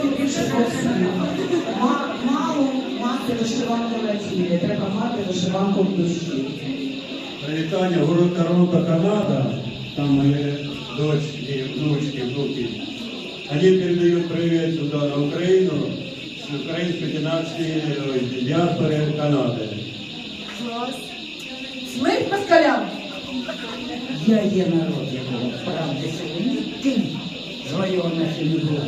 трохи більше двох слів. Ма- Мало мати вишиванку на тілі, треба мати вишиванку в душі. Привітання, город Торонто, Канада, там мои дочки, внучки, внуки. Они передают привет сюда, на Украину, с украинской династии, э, диаспоры Канады. Смерть москалям! Я є народ, якого правди сьогодні ким звойована ще не була.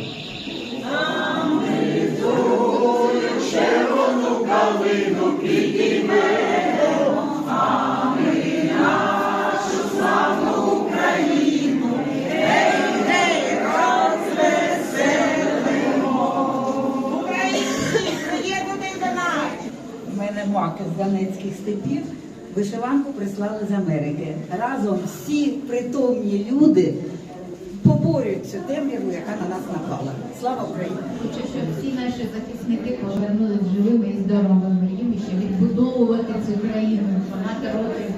З Донецьких степів. Вишиванку прислали з Америки. Разом всі притомні люди поборюють цю темряву, яка на нас напала. Слава Україні! Хочу, щоб всі наші захисники повернулись живими і здоровими їм щоб відбудовувати цю країну багато років.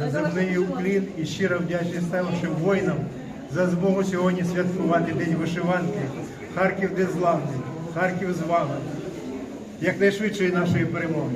За земний уклін і щиро вдячність нашим воїнам за змогу сьогодні святкувати День вишиванки. Харків де Харків з вами. Якнайшвидшої нашої перемоги.